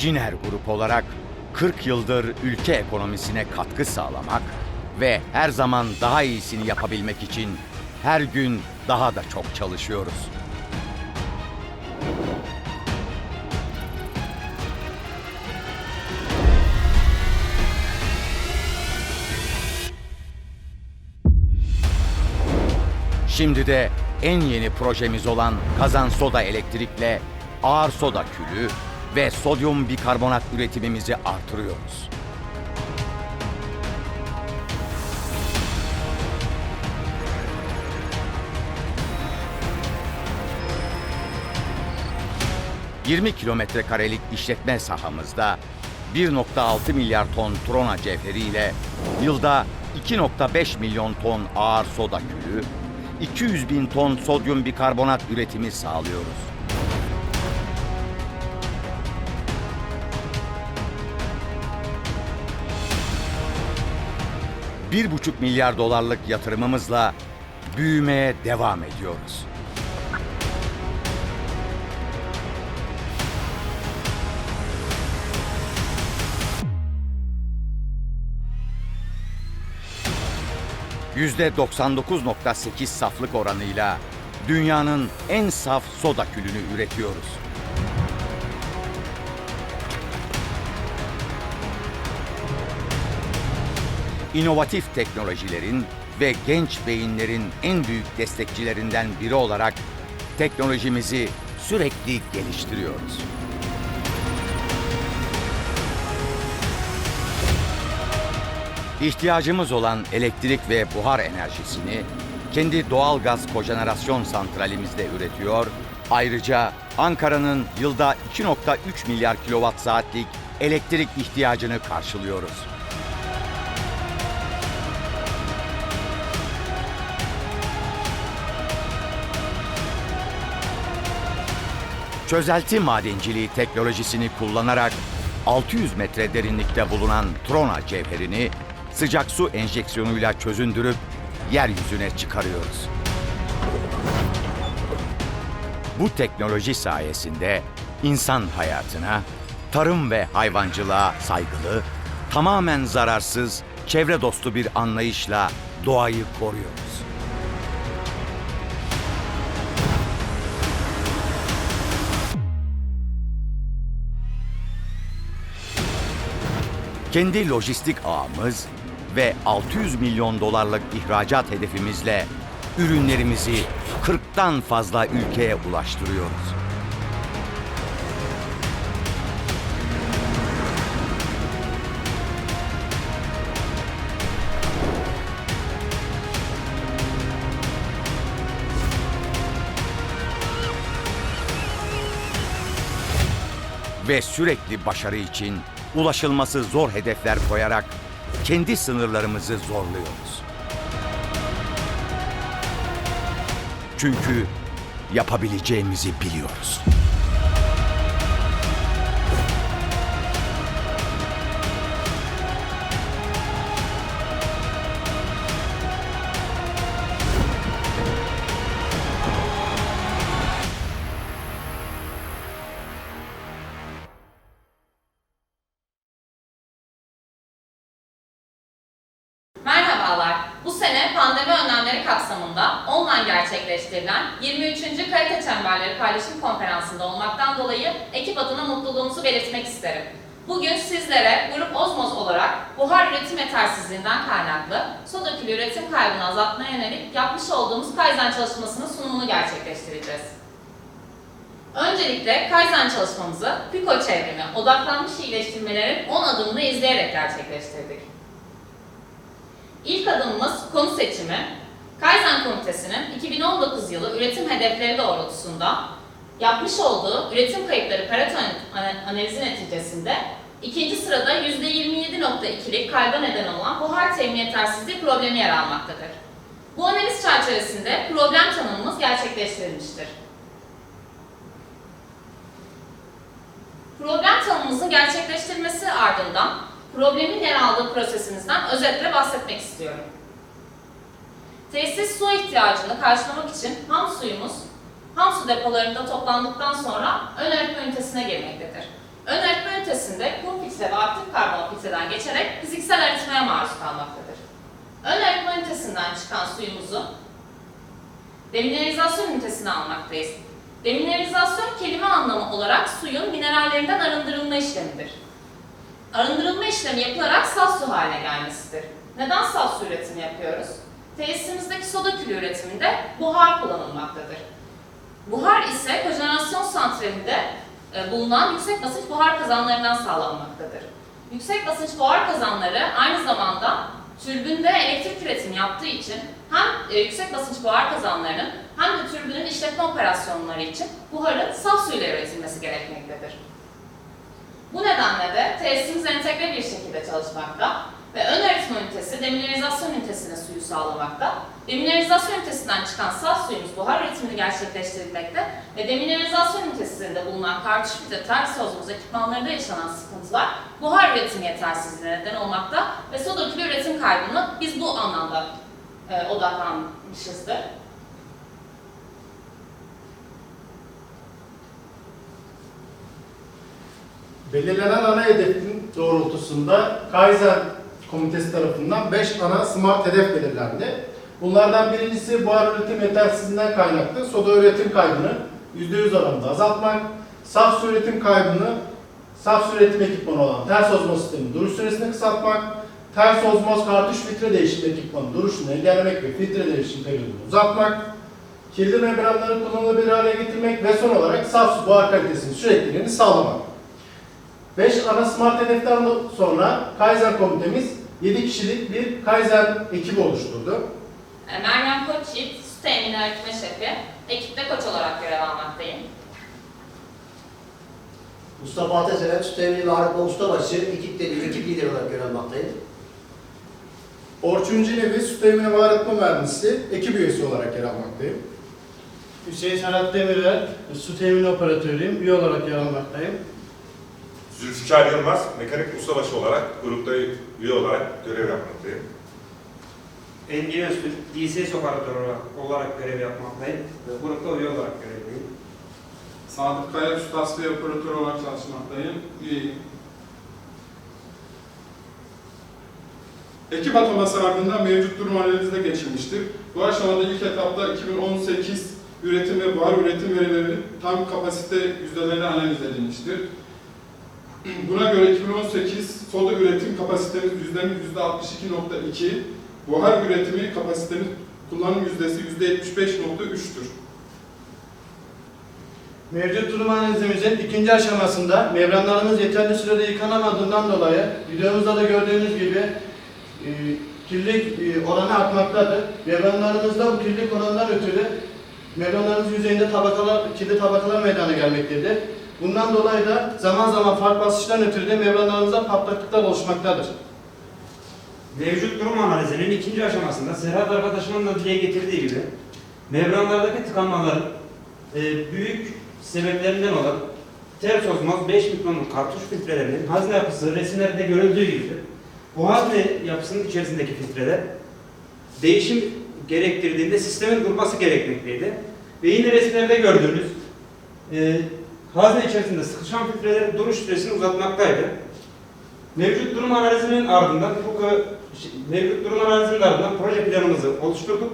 Ciner Grup olarak 40 yıldır ülke ekonomisine katkı sağlamak ve her zaman daha iyisini yapabilmek için her gün daha da çok çalışıyoruz. Şimdi de en yeni projemiz olan kazan soda elektrikle ağır soda külü ve sodyum bikarbonat üretimimizi artırıyoruz. ...20 kilometre karelik işletme sahamızda 1.6 milyar ton trona cevheriyle yılda 2.5 milyon ton ağır soda külü, 200 bin ton sodyum bikarbonat üretimi sağlıyoruz. Bir buçuk milyar dolarlık yatırımımızla büyümeye devam ediyoruz. %99.8 saflık oranıyla dünyanın en saf soda külünü üretiyoruz. İnovatif teknolojilerin ve genç beyinlerin en büyük destekçilerinden biri olarak teknolojimizi sürekli geliştiriyoruz. İhtiyacımız olan elektrik ve buhar enerjisini kendi doğal gaz kojenerasyon santralimizde üretiyor. Ayrıca Ankara'nın yılda 2.3 milyar kilowatt saatlik elektrik ihtiyacını karşılıyoruz. Çözelti madenciliği teknolojisini kullanarak 600 metre derinlikte bulunan trona cevherini sıcak su enjeksiyonuyla çözündürüp yeryüzüne çıkarıyoruz. Bu teknoloji sayesinde insan hayatına, tarım ve hayvancılığa saygılı, tamamen zararsız, çevre dostu bir anlayışla doğayı koruyoruz. Kendi lojistik ağımız ve 600 milyon dolarlık ihracat hedefimizle ürünlerimizi 40'tan fazla ülkeye ulaştırıyoruz. Ve sürekli başarı için ulaşılması zor hedefler koyarak kendi sınırlarımızı zorluyoruz. Çünkü yapabileceğimizi biliyoruz. Merhabalar. Bu sene pandemi önlemleri kapsamında online gerçekleştirilen 23. Kalite Çemberleri Paylaşım Konferansı'nda olmaktan dolayı ekip adına mutluluğumuzu belirtmek isterim. Bugün sizlere Grup Ozmoz olarak buhar üretim yetersizliğinden kaynaklı külü üretim kaybını azaltmaya yönelik yapmış olduğumuz Kaizen çalışmasının sunumunu gerçekleştireceğiz. Öncelikle Kaizen çalışmamızı Pico çevrimi, odaklanmış iyileştirmelerin 10 adımını izleyerek gerçekleştirdik. İlk adımımız konu seçimi. Kaizen Komitesi'nin 2019 yılı üretim hedefleri doğrultusunda yapmış olduğu üretim kayıpları Pareto ana- analizi neticesinde ikinci sırada %27.2'lik kayba neden olan buhar temin yetersizliği problemi yer almaktadır. Bu analiz çerçevesinde problem tanımımız gerçekleştirilmiştir. Problem tanımımızın gerçekleştirilmesi ardından problemin yer aldığı prosesimizden özetle bahsetmek istiyorum. Tesis su ihtiyacını karşılamak için ham suyumuz ham su depolarında toplandıktan sonra ön öğütme ünitesine girmektedir. Ön eritme ünitesinde kum filtre ve aktif karbon filtreden geçerek fiziksel eritmeye maruz kalmaktadır. Ön eritme ünitesinden çıkan suyumuzu demineralizasyon ünitesine almaktayız. Demineralizasyon kelime anlamı olarak suyun minerallerinden arındırılma işlemidir. Arındırılma işlemi yapılarak saf su haline gelmesidir. Neden saf su üretimi yapıyoruz? Tesisimizdeki soda külü üretiminde buhar kullanılmaktadır. Buhar ise kojenerasyon santralinde e, bulunan yüksek basınç buhar kazanlarından sağlanmaktadır. Yüksek basınç buhar kazanları aynı zamanda türbünde elektrik üretimi yaptığı için hem e, yüksek basınç buhar kazanlarının hem de türbünün işletme operasyonları için buharın saf suyla üretilmesi gerekmektedir. Bu nedenle de tesisimiz entegre bir şekilde çalışmakta ve ön eritme ünitesi demineralizasyon ünitesine suyu sağlamakta. Demineralizasyon ünitesinden çıkan saf suyumuz buhar üretimini gerçekleştirmekte ve demineralizasyon ünitesinde bulunan kartuş filtre, ters sozumuz ekipmanlarında yaşanan sıkıntılar buhar üretimi yetersizliğine neden olmakta ve soda külü üretim kaybını biz bu anlamda e, odaklanmışızdır. Belirlenen ana hedefin doğrultusunda Kaizen Komitesi tarafından 5 ana smart hedef belirlendi. Bunlardan birincisi buhar üretim yetersizliğinden kaynaklı soda üretim kaybını %100 oranında azaltmak, saf su üretim kaybını saf su üretim ekipmanı olan ters ozmoz sisteminin duruş süresini kısaltmak, ters ozmoz kartuş filtre değişim ekipmanı duruşunu engellemek ve filtre değişim periyodunu uzatmak, kirli membranları kullanılabilir hale getirmek ve son olarak saf su buhar kalitesinin sürekliliğini sağlamak. 5 ana smart hedeften sonra Kaizen komitemiz 7 kişilik bir Kaizen ekibi oluşturdu. E, Meryem Koçyiğit, su temini öğretme şefi, ekipte koç olarak görev almaktayım. Mustafa Ateşeren, Sütevli ve Harika Ustabaşı ekip, ekip lideri olarak görev almaktayım. Orçun Cinevi, Su Temini ve Arıtma Mühendisi ekip üyesi olarak yer almaktayım. Hüseyin Serhat Demirel, su temin operatörüyüm, üye olarak yer almaktayım. Zülfikar Yılmaz, mekanik ustabaşı olarak grupta üye olarak görev yapmaktayım. Engin Öztürk, DSS operatörü olarak- olarak görev yapmaktayım ve grupta üye olarak görevliyim. Sadık Kaya Su Tasfiye Operatörü olarak çalışmaktayım. Üyeyim. Ekip ataması ardından mevcut durum analizi de geçilmiştir. Bu aşamada ilk etapta 2018 üretim ve buhar üretim verilerinin tam kapasite yüzdeleri analiz edilmiştir. Buna göre 2018 soda üretim kapasitemiz yüzdemiz %62.2, buhar üretimi kapasitemiz kullanım yüzdesi %75.3'tür. Mevcut durum analizimizin ikinci aşamasında membranlarımız yeterli sürede yıkanamadığından dolayı videomuzda da gördüğünüz gibi e, kirlilik e, oranı artmaktadır. Membranlarımızda bu kirlilik oranından ötürü membranlarımız yüzeyinde tabakalar, kirli tabakalar meydana gelmektedir. Bundan dolayı da zaman zaman fark basıştan ötürü de membranlarımızda patlaklıklar oluşmaktadır. Mevcut durum analizinin ikinci aşamasında Serhat arkadaşımın da dile getirdiği gibi membranlardaki tıkanmaların e, büyük sebeplerinden olan ters ozmoz 5 mikronluk kartuş filtrelerinin hazne yapısı resimlerde görüldüğü gibi bu hazne yapısının içerisindeki filtreler değişim gerektirdiğinde sistemin durması gerekmekteydi. Ve yine resimlerde gördüğünüz e, hazne içerisinde sıkışan filtrelerin duruş süresini uzatmaktaydı. Mevcut durum analizinin ardından bu kı- şey, mevcut durum analizinin ardından proje planımızı oluşturduk.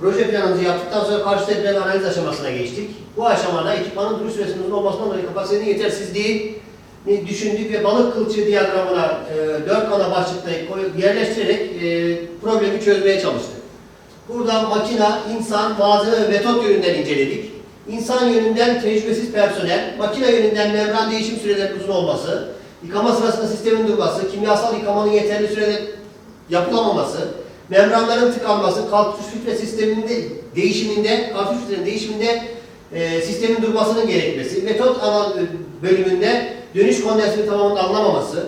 Proje planımızı yaptıktan sonra karşı tedbir analiz aşamasına geçtik. Bu aşamada ekipmanın duruş süresinin uzun olmasından dolayı kapasitenin yetersizliği düşündük ve balık kılçığı diyagramına e, dört ana başlıkta yerleştirerek e, problemi çözmeye çalıştık. Burada makina, insan, malzeme ve metot yönünden inceledik. İnsan yönünden tecrübesiz personel, makine yönünden membran değişim sürelerinin uzun olması, yıkama sırasında sistemin durması, kimyasal yıkamanın yeterli sürede yapılamaması, membranların tıkanması, kalkış filtre sisteminde değişiminde, kalkış filtrenin değişiminde e, sistemin durmasının gerekmesi, metot alan bölümünde dönüş kondansörü tamamının alınamaması,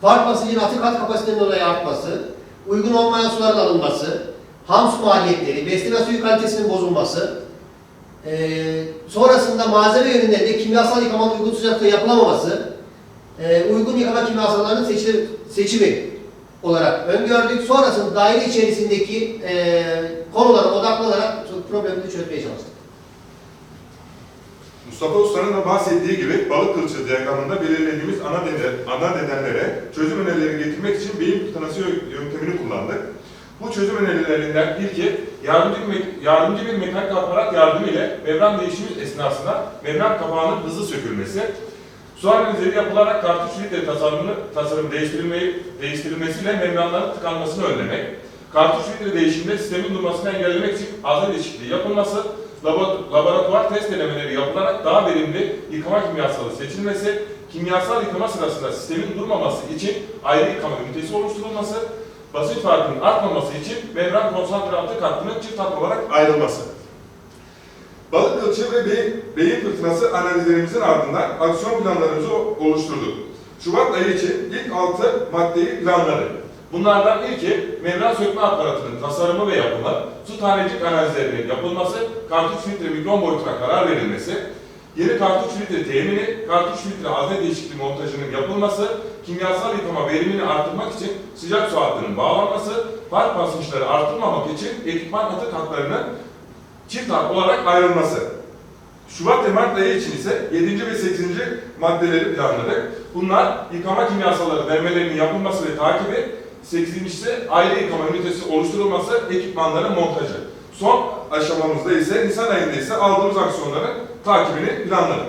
fark basıncının atık hat kapasitenin dolayı artması, uygun olmayan suların alınması, ham su maliyetleri, besleme suyu kalitesinin bozulması, e, sonrasında malzeme yönünden de kimyasal yıkamanın uygun sıcaklıkta yapılamaması, e, uygun yıkama kimyasallarının seçi- seçimi olarak öngördük. Sonrasında daire içerisindeki e, konulara odaklanarak problemi çözmeye çalıştık. Mustafa Usta'nın da bahsettiği gibi balık kılçığı diyagramında belirlediğimiz ana, neden, ana nedenlere çözüm önerileri getirmek için beyin yö- yöntemini kullandık. Bu çözüm önerilerinden ilki yardımcı bir, yardımcı bir mekanik aparat yardımı ile membran değişimi esnasında membran kapağının hızlı sökülmesi, su analizleri yapılarak kartuş filtre tasarımını, tasarım değiştirilmeyi, değiştirilmesiyle membranların tıkanmasını önlemek, kartuş filtre değişiminde sistemin durmasını engellemek için azne değişikliği yapılması, labo- laboratuvar test denemeleri yapılarak daha verimli yıkama kimyasalı seçilmesi, kimyasal yıkama sırasında sistemin durmaması için ayrı yıkama ünitesi oluşturulması, basit farkının artmaması için membran konsantratı katkının çift hat olarak ayrılması. Balık kılçığı ve beyin, beyin fırtınası analizlerimizin ardından aksiyon planlarımızı oluşturduk. Şubat ayı için ilk 6 maddeyi planladık. Bunlardan ilki membran sökme aparatının tasarımı ve yapımı, su tanecik analizlerinin yapılması, kartuş filtre mikron boyutuna karar verilmesi, yeni kartuş filtre temini, kartuş filtre hazne değişikliği montajının yapılması, kimyasal yıkama verimini artırmak için sıcak su hattının bağlanması, fark basınçları artırmamak için ekipman atık hatlarının çift hat olarak ayrılması. Şubat ve Mart ayı için ise 7. ve 8. maddeleri planladık. Bunlar yıkama kimyasalları vermelerinin yapılması ve takibi, 8. ise ayrı yıkama ünitesi oluşturulması, ekipmanların montajı. Son aşamamızda ise Nisan ayında ise aldığımız aksiyonların takibini planladık.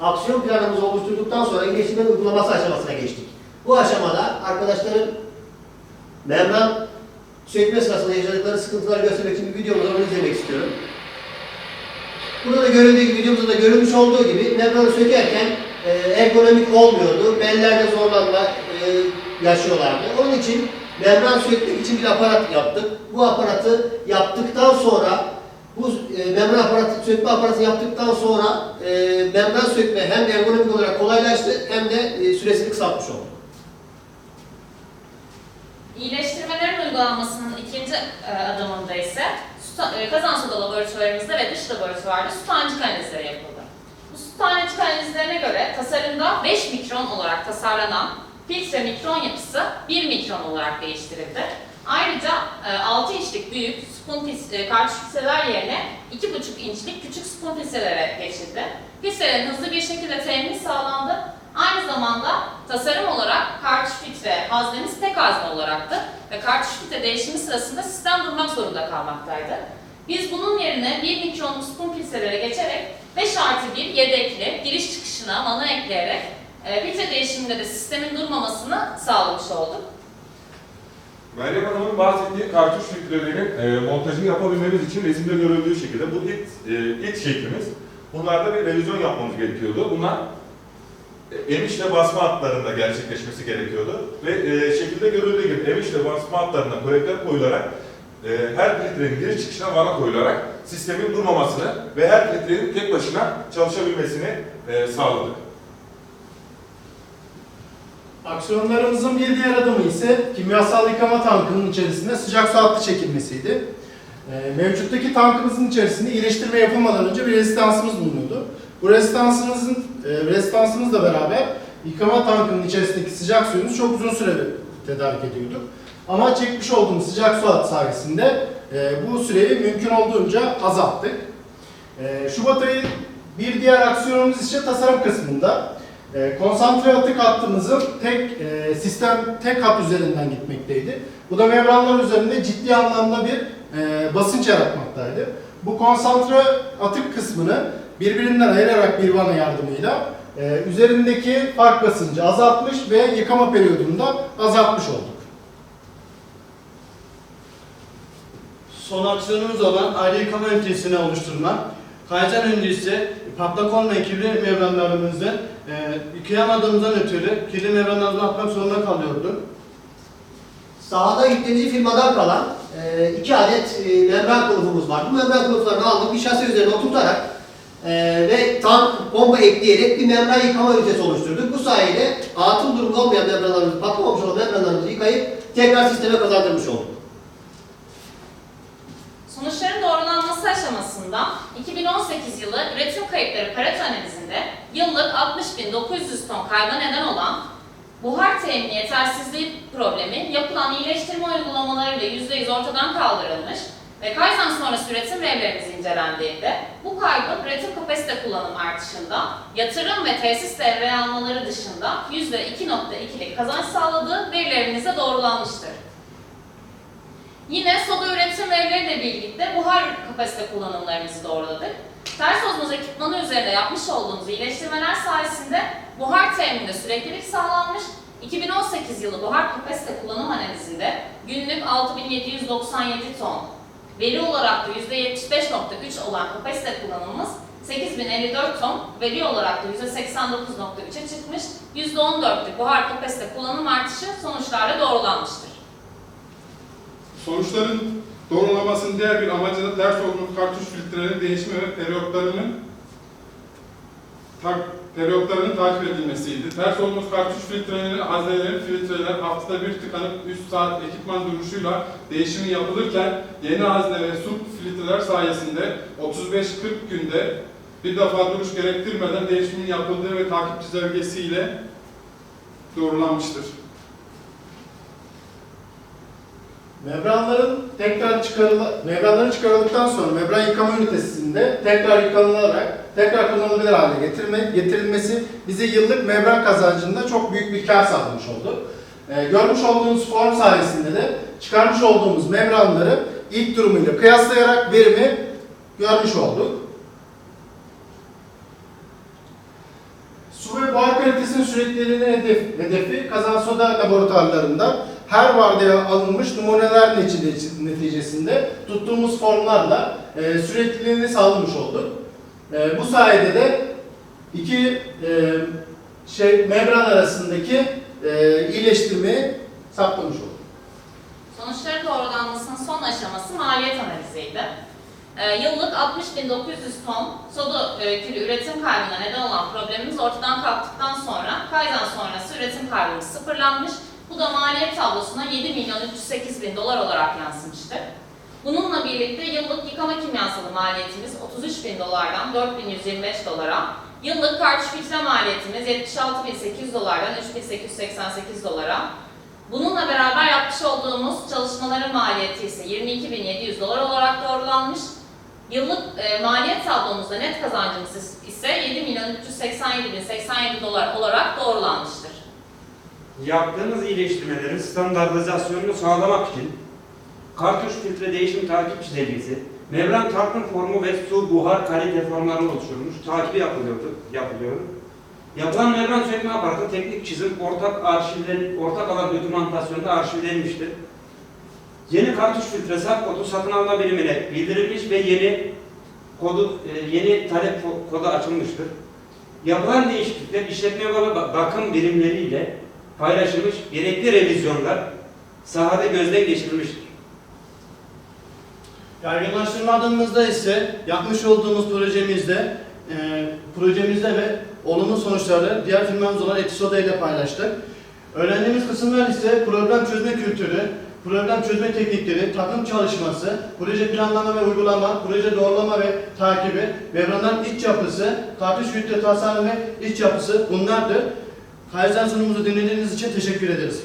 Aksiyon planımızı oluşturduktan sonra iyileştirme uygulaması aşamasına geçtik. Bu aşamada arkadaşların membran sökme sırasında yaşadıkları sıkıntıları göstermek için bir videomuz var, onu izlemek istiyorum. Burada da görüldüğü gibi, videomuzda da görülmüş olduğu gibi membranı sökerken e, ergonomik olmuyordu. Bellerde zorlanma e, yaşıyorlardı. Onun için membran sökmek için bir aparat yaptık. Bu aparatı yaptıktan sonra bu e, membran aparatı, sökme aparatı yaptıktan sonra e, membran sökme hem ergonomik olarak kolaylaştı hem de e, süresini kısaltmış oldu. İyileştirmelerin uygulanmasının ikinci e, adımında ise e, kazan soda laboratuvarımızda ve dış laboratuvarda su tanecik analizleri yapıldı. Bu su tanecik analizlerine göre tasarımda 5 mikron olarak tasarlanan filtre mikron yapısı 1 mikron olarak değiştirildi. Ayrıca e, 6 inçlik büyük spun e, kartuş filtreler yerine 2,5 inçlik küçük spun geçildi. Filtrelerin hızlı bir şekilde temini sağlandı Aynı zamanda tasarım olarak kartuş filtre haznemiz tek hazne olaraktı ve kartuş filtre değişimi sırasında sistem durmak zorunda kalmaktaydı. Biz bunun yerine 1 mikronluk spun filtrelere geçerek 5 artı 1 yedekli giriş çıkışına mana ekleyerek e, filtre değişiminde de sistemin durmamasını sağlamış olduk. Meryem Hanım'ın bahsettiği kartuş filtrelerinin e, montajını yapabilmemiz için resimde görüldüğü şekilde bu ilk, e, ilk şeklimiz. Bunlarda bir revizyon yapmamız gerekiyordu. Bunlar e, emiş ve basma hatlarında gerçekleşmesi gerekiyordu. Ve e, şekilde görüldüğü gibi emiş ve basma hatlarına kolektör koyularak e, her filtrenin giriş çıkışına vana koyularak sistemin durmamasını ve her filtrenin tek başına çalışabilmesini e, sağladık. Aksiyonlarımızın bir diğer adımı ise kimyasal yıkama tankının içerisinde sıcak su hattı çekilmesiydi. Ee, Mevcuttaki tankımızın içerisinde iyileştirme yapılmadan önce bir rezistansımız bulunuyordu. Bu rezistansımızın e, rezistansımızla beraber yıkama tankının içerisindeki sıcak suyumuzu çok uzun süre tedarik ediyorduk. Ama çekmiş olduğumuz sıcak su hattı sayesinde e, bu süreyi mümkün olduğunca azalttık. E, Şubat ayı bir diğer aksiyonumuz ise tasarım kısmında. E, konsantre atık hattımızın tek e, sistem tek hat üzerinden gitmekteydi. Bu da membranlar üzerinde ciddi anlamda bir e, basınç yaratmaktaydı. Bu konsantre atık kısmını birbirinden ayırarak bir vana yardımıyla e, üzerindeki fark basıncı azaltmış ve yıkama periyodunu da azaltmış olduk. Son aksiyonumuz olan ayrı yıkama ünitesini oluşturma. Kaycan öncesi patlak olmayan kirli membranlarımızı e, yıkayamadığımızdan ötürü kirli membranlarımızı atmak zorunda kalıyordu. Sahada yüklenici firmadan kalan e, iki adet e, membran kılıfımız var. Bu membran kılıflarını aldık bir şase üzerine oturtarak e, ve tank bomba ekleyerek bir membran yıkama ünitesi oluşturduk. Bu sayede atıl durumda olmayan membranlarımızı, patlamamış olan membranlarımızı yıkayıp tekrar sisteme kazandırmış olduk. Sonuçların doğrulanması aşamasında 2018 yılı üretim kayıpları Pareto analizinde yıllık 60.900 ton kayba neden olan buhar temini yetersizliği problemi yapılan iyileştirme uygulamalarıyla %100 ortadan kaldırılmış ve Kaizen sonrası üretim verilerimiz incelendiğinde bu kaybın üretim kapasite kullanım artışında yatırım ve tesis devreye almaları dışında %2.2'lik kazanç sağladığı verilerimizde doğrulanmıştır. Yine soda üretim verileriyle birlikte buhar kapasite kullanımlarımızı doğruladık. Ters ozmoz ekipmanı üzerinde yapmış olduğumuz iyileştirmeler sayesinde buhar temininde süreklilik sağlanmış, 2018 yılı buhar kapasite kullanım analizinde günlük 6797 ton, veri olarak da %75.3 olan kapasite kullanımımız 8054 ton, veri olarak da %89.3'e çıkmış, %14'lük buhar kapasite kullanım artışı sonuçlarla doğrulanmıştır. Sonuçların doğrulamasının diğer bir amacı da ters olmuş kartuş filtrelerinin değişimi ve periyotlarının tak, periyotlarının takip edilmesiydi. Ters olmuş kartuş filtrelerinin haznelerin filtreler haftada bir tıkanıp 3 saat ekipman duruşuyla değişimi yapılırken yeni hazne ve sub filtreler sayesinde 35-40 günde bir defa duruş gerektirmeden değişimin yapıldığı ve takip çizelgesiyle doğrulanmıştır. Membranların tekrar çıkarıla, membranların çıkarıldıktan sonra membran yıkama ünitesinde tekrar yıkanılarak tekrar kullanılabilir hale getirme, getirilmesi bize yıllık membran kazancında çok büyük bir kar sağlamış oldu. Ee, görmüş olduğunuz form sayesinde de çıkarmış olduğumuz membranları ilk durumuyla kıyaslayarak verimi görmüş olduk. Su ve buhar kalitesinin sürekliliğinin hedef, hedefi kazan soda laboratuvarlarında her vardiya alınmış numuneler netice- neticesinde tuttuğumuz formlarla e, sürekliliğini sağlamış olduk. E, bu sayede de iki e, şey membran arasındaki e, iyileştirmeyi saptamış olduk. Sonuçların doğrulanmasının son aşaması maliyet analiziydi. Ee, yıllık 60.900 ton soda e, külü üretim kaybına neden olan problemimiz ortadan kalktıktan sonra Kaizen sonrası üretim kaybımız sıfırlanmış. Bu da maliyet tablosuna 7 milyon 308 bin dolar olarak yansımıştır. Bununla birlikte yıllık yıkama kimyasalı maliyetimiz 33 bin dolardan 4125 dolara, yıllık kartuş filtre maliyetimiz 76.800 dolardan 3888 dolara, Bununla beraber yapmış olduğumuz çalışmaların maliyeti ise 22.700 dolar olarak doğrulanmış. Yıllık e, maliyet tablomuzda net kazancımız ise 7.387.087 dolar olarak doğrulanmıştır. Yaptığımız iyileştirmelerin standartizasyonunu sağlamak için kartuş filtre değişim takip çizelgesi, membran tartım formu ve su buhar kalite formları oluşturulmuş, takibi yapılıyordu, yapılıyordu. Yapılan membran sökme aparatı teknik çizim ortak arşivlen, ortak alan dokümantasyonda arşivlenmiştir. Yeni kartuş filtre sap kodu satın alma birimine bildirilmiş ve yeni kodu e, yeni talep ko- kodu açılmıştır. Yapılan değişiklikler işletme ve bak- bakım birimleriyle paylaşılmış gerekli revizyonlar sahada gözden geçirilmiştir. Yaygınlaştırma adımımızda ise yapmış olduğumuz projemizde e, projemizde ve olumlu sonuçları diğer firmamız olan Etisoda ile paylaştık. Öğrendiğimiz kısımlar ise problem çözme kültürü, problem çözme teknikleri, takım çalışması, proje planlama ve uygulama, proje doğrulama ve takibi, membranların iç yapısı, kartuş filtre tasarımı ve iç yapısı bunlardır. Kaizen sunumumuzu dinlediğiniz için teşekkür ederiz.